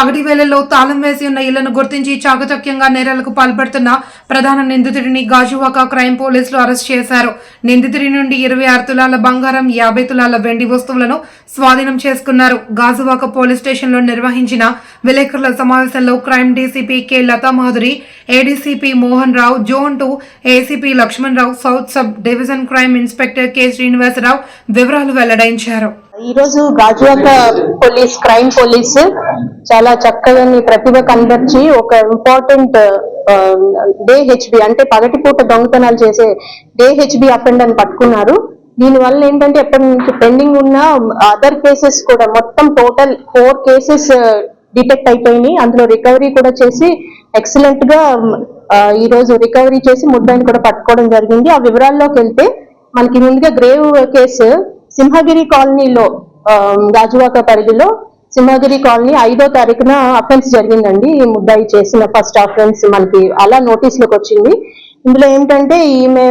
పగటి వేళల్లో తాళం వేసి ఉన్న ఇళ్ళను గుర్తించి చాకచక్యంగా నేరాలకు పాల్పడుతున్న ప్రధాన నిందితుడిని గాజువాక క్రైమ్ పోలీసులు అరెస్ట్ చేశారు. నిందితుడి నుండి ఇరవై ఆరు తులాల బంగారం యాభై తులాల వెండి వస్తువులను స్వాధీనం చేసుకున్నారు. గాజువాక పోలీస్ స్టేషన్లో నిర్వహించిన విలేకరుల సమావేశంలో crime DCP K. Latha Madhuri ADCP Mohan Rao zone two ACP Lakshman Rao south sub division crime inspector K. Srinivasarao వివరాలు వెల్లడించారు. ఈ రోజు గాజువాక పోలీస్ క్రైమ్ పోలీస్ చాలా చక్కగా ప్రతిభ కనబర్చి ఒక ఇంపార్టెంట్ డే హెచ్బి అంటే పగటిపూట దొంగతనాలు చేసే డే హెచ్బి అఫెండ్ అని పట్టుకున్నారు. దీని వల్ల ఏంటంటే ఎప్పటి నుంచి పెండింగ్ ఉన్న అదర్ కేసెస్ కూడా మొత్తం టోటల్ ఫోర్ కేసెస్ డిటెక్ట్ అయిపోయినాయి. అందులో రికవరీ కూడా చేసి ఎక్సలెంట్గా ఈ రోజు రికవరీ చేసి ముద్దాయిని కూడా పట్టుకోవడం జరిగింది. ఆ వివరాల్లోకి వెళ్తే మనకి ముందుగా గ్రేవ్ కేసు సింహగిరి కాలనీలో గాజువాక పరిధిలో సింహగిరి కాలనీ ఐదో తారీఖున అఫెన్స్ జరిగిందండి. ఈ ముద్దాయి చేసిన ఫస్ట్ అఫెన్స్ మనకి అలా నోటీస్లోకి వచ్చింది. ఇందులో ఏంటంటే ఈమె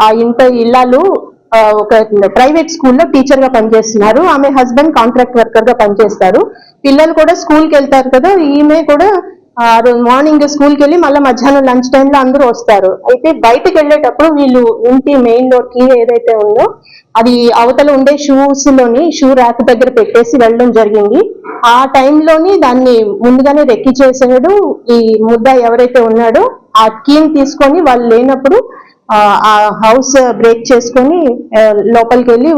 ఆ, ఇంట ఇల్లాలు ఒక ప్రైవేట్ స్కూల్లో టీచర్గా పనిచేస్తున్నారు. ఆమె హస్బెండ్ కాంట్రాక్ట్ వర్కర్గా పనిచేస్తారు. పిల్లలు కూడా స్కూల్కి వెళ్తారు కదా ఈమె కూడా మార్నింగ్ స్కూల్కి వెళ్ళి మళ్ళీ మధ్యాహ్నం లంచ్ టైంలో అందరూ వస్తారు. అయితే బయటకు వెళ్ళేటప్పుడు వీళ్ళు ఇంటి మెయిన్ డోర్ కీ ఏదైతే ఉందో అది అవతల ఉండే షూస్లోని షూ ర్యాక్ దగ్గర పెట్టేసి వెళ్ళడం జరిగింది. ఆ టైంలోని దాన్ని ముందుగానే రెక్కి చేసాడు ఈ ముద్ద ఎవరైతే ఉన్నాడో ఆ కీని తీసుకొని వాళ్ళు లేనప్పుడు ఆ హౌస్ బ్రేక్ చేసుకొని లోపలికి వెళ్ళి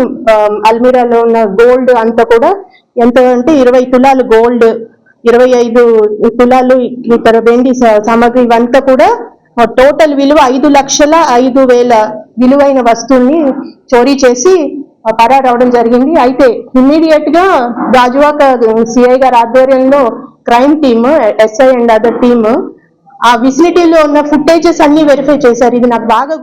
అల్మీరాలో ఉన్న గోల్డ్ అంతా కూడా ఎంత అంటే ఇరవై తులాలు గోల్డ్ ఇరవై ఐదు తులాలు ఇతర వెండి సామాగ్రి ఇవంతా కూడా టోటల్ విలువ ఐదు లక్షల ఐదు వేల విలువైన వస్తువుల్ని చోరీ చేసి పరారు అవడం జరిగింది. అయితే ఇమ్మీడియట్గా గాజువాక సిఐ గారి ఆధ్వర్యంలో crime team SI and other team ఆ విసిలిటీలో ఉన్న ఫుటేజెస్ అన్ని వెరిఫై చేశారు. ఇది నాకు బాగా